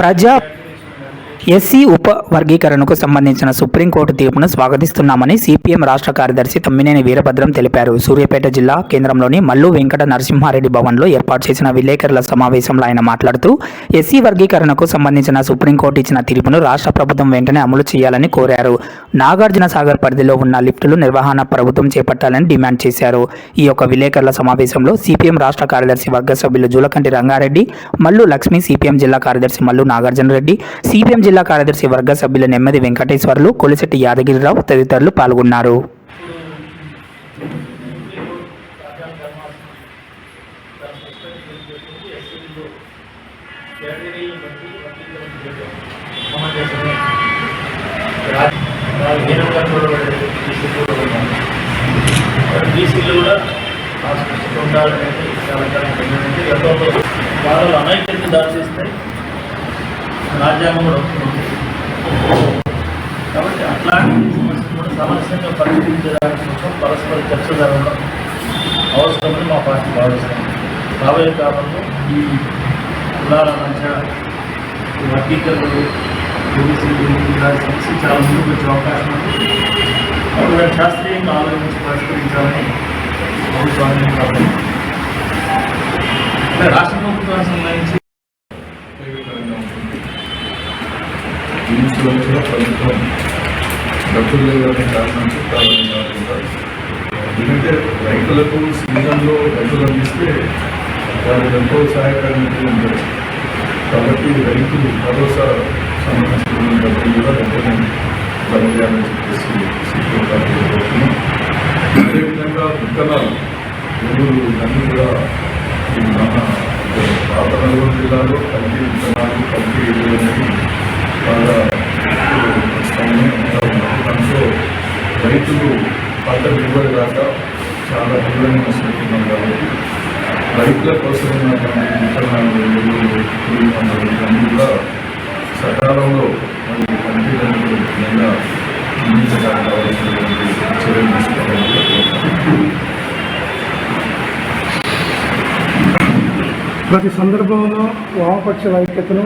ప్రజా ఎస్సీ ఉప వర్గీకరణకు సంబంధించిన సుప్రీంకోర్టు తీర్పును స్వాగతిస్తున్నామని సిపిఎం రాష్ట్ర కార్యదర్శి తమ్మినేని వీరభద్రం తెలిపారు. సూర్యాపేట జిల్లా కేంద్రంలోని మల్లు వెంకట నరసింహారెడ్డి భవన్లో ఏర్పాటు చేసిన విలేకరుల సమావేశంలో ఆయన మాట్లాడుతూ ఎస్సీ వర్గీకరణకు సంబంధించిన సుప్రీంకోర్టు ఇచ్చిన తీర్పును రాష్ట్ర ప్రభుత్వం వెంటనే అమలు చేయాలని కోరారు. నాగార్జున సాగర్ పరిధిలో ఉన్న లిఫ్టులు నిర్వహణ ప్రభుత్వం చేపట్టాలని డిమాండ్ చేశారు. ఈ యొక్క విలేకరుల సమావేశంలో సిపిఎం రాష్ట్ర కార్యదర్శి వర్గ సభ్యులు జూలకంటి రంగారెడ్డి మల్లు లక్ష్మి సిపిఎం జిల్లా కార్యదర్శి మల్లు నాగార్జున రెడ్డి సిపిఎం జిల్లా కార్యదర్శి వర్గ సభ్యుల నెమ్మది వెంకటేశ్వర్లు కొలిశెట్టి యాదగిరిరావు తదితరులు పాల్గొన్నారు. బీసీలు కూడా ఆస్పృష్టి ఉండాలనేది చాలా కరెక్ట్ గతంలో వాళ్ళు అనైక్యతను రాజ్యాంగం కూడా ఒప్పుకుంది కాబట్టి అట్లాంటి సమస్యలు కూడా సమస్యగా పరిష్కరించడానికి కోసం పరస్పర చర్చ జరగడం అవసరమని మా పార్టీ భావిస్తాం రాబోయే కాలంలో ఈ కులాల మధ్య ఈ వర్గీకరణలు ఓబీసీలు ఇలాంటి సమస్య చాలా ముందుకు వచ్చే అవకాశం ఉంది కాబట్టి దాన్ని శాస్త్రీయంగా ఆలోచించి పరిష్కరించాలని ప్రభుత్వాన్ని నేను ఇన్సూరెన్స్లో ప్రభుత్వం డబ్బులు లేవనే కారణంతో ప్రారంభించాలి ఎందుకంటే రైతులకు సీజన్లో డబ్బులు అందిస్తే వాళ్ళకి ఎంతో సహాయకరంగా ఉంటారు కాబట్టి రైతులు భరోసా సంబంధించిన డబ్బులు కూడా వెంటనే జమ చేయాలని చెప్పేసి సీఎం కోరుతున్నాం అదేవిధంగా విత్తనాలు ఎరువులు అన్నీ కూడా మన పాత నల్గొండ జిల్లాలో కల్తీ విత్తనాలు కల్తీ ఎరువులు అనేది బాగా రైతులు పంట దిగుబడి రాక చాలా తీవ్రంగా నష్టపోతున్నారు కాబట్టి రైతుల కోసం ఉన్నటువంటి విత్తనాలు ఎరువులు ఇవన్నీ కూడా సకాలంలో మరి కల్తీ రైతులు నిజంగా అందించడానికి కావాల్సినటువంటి చర్యలు తీసుకోవాలి ప్రతి సందర్భంలో వామపక్ష ఐక్యతను